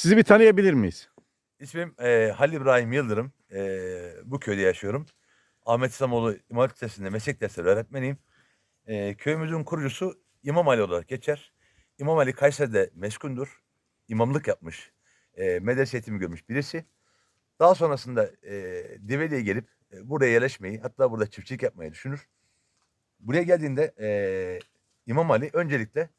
Sizi bir tanıyabilir miyiz? İsmim e, Halil İbrahim Yıldırım. E, bu köyde yaşıyorum. Ahmet İslamoğlu İmam Hatip Lisesi'nde meslek dersleri öğretmeniyim. E, köyümüzün kurucusu İmam Ali olarak geçer. İmam Ali Kayseri'de meskundur. İmamlık yapmış. E, medrese eğitimi görmüş birisi. Daha sonrasında e, Develi'ye gelip e, buraya yerleşmeyi hatta burada çiftçilik yapmayı düşünür. Buraya geldiğinde e, İmam Ali öncelikle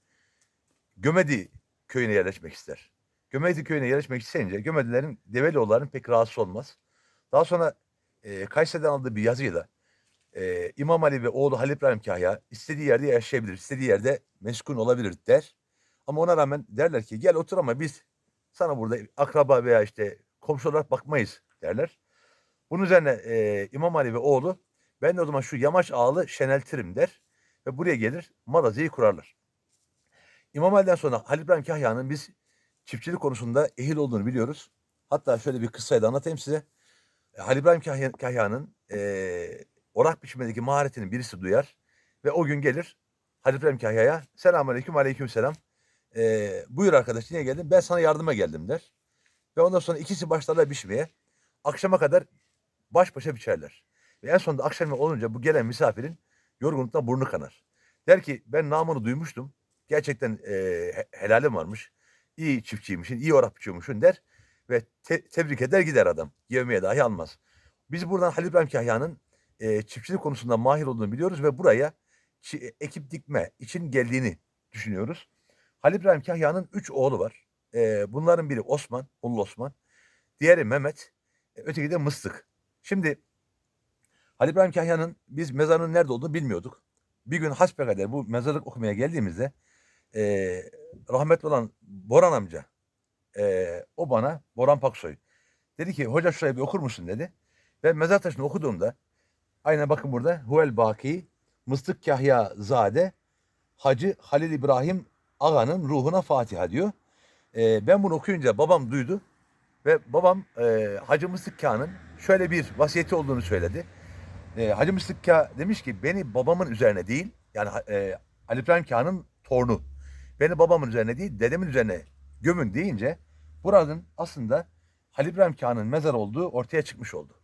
Gömedi köyüne yerleşmek ister. Gömedi köyüne yerleşmek isteyince Gömedilerin Develioğulların pek rahatsız olmaz. Daha sonra e, Kayseri'den aldığı bir yazıyla e, İmam Ali ve oğlu Halil İbrahim Kahya istediği yerde yaşayabilir, istediği yerde meskun olabilir der. Ama ona rağmen derler ki gel otur ama biz sana burada akraba veya işte komşu olarak bakmayız derler. Bunun üzerine e, İmam Ali ve oğlu ben de o zaman şu yamaç ağlı şeneltirim der ve buraya gelir maraziyi kurarlar. İmam Ali'den sonra Halil İbrahim Kahya'nın biz çiftçilik konusunda ehil olduğunu biliyoruz. Hatta şöyle bir kıssayı da anlatayım size. E, Halil İbrahim Kahya- Kahya'nın e, orak biçimindeki maharetini birisi duyar ve o gün gelir Halil İbrahim Kahya'ya selamun aleyküm aleyküm selam. E, buyur arkadaş niye geldin? Ben sana yardıma geldim der. Ve ondan sonra ikisi başlarlar biçmeye. Akşama kadar baş başa biçerler. Ve en sonunda akşam olunca bu gelen misafirin yorgunluktan burnu kanar. Der ki ben namını duymuştum. Gerçekten e, he- helalim varmış. İyi çiftçiymişsin, iyi orak biçiyormuşsun der. Ve te- tebrik eder gider adam. Yevmiye dahi almaz. Biz buradan Halil İbrahim Kahya'nın e, çiftçilik konusunda mahir olduğunu biliyoruz ve buraya çi- ekip dikme için geldiğini düşünüyoruz. Halil İbrahim Kahya'nın üç oğlu var. E, bunların biri Osman, Ulu Osman. Diğeri Mehmet, e, öteki de Mıstık. Şimdi Halil İbrahim Kahya'nın biz mezarının nerede olduğunu bilmiyorduk. Bir gün hasbelkader bu mezarlık okumaya geldiğimizde e, rahmetli olan Boran amca e, o bana Boran Paksoy dedi ki hoca şurayı bir okur musun dedi. Ben mezar taşını okuduğumda aynen bakın burada Huvel Baki Mıstık Kahya Zade Hacı Halil İbrahim Aga'nın ruhuna Fatiha diyor. E, ben bunu okuyunca babam duydu ve babam e, Hacı Mıstık Kağan'ın şöyle bir vasiyeti olduğunu söyledi. E, Hacı Mıstık Kağan demiş ki beni babamın üzerine değil yani e, Ali İbrahim Kağan'ın torunu beni babamın üzerine değil dedemin üzerine gömün deyince buranın aslında Halil İbrahim Kağan'ın mezar olduğu ortaya çıkmış oldu.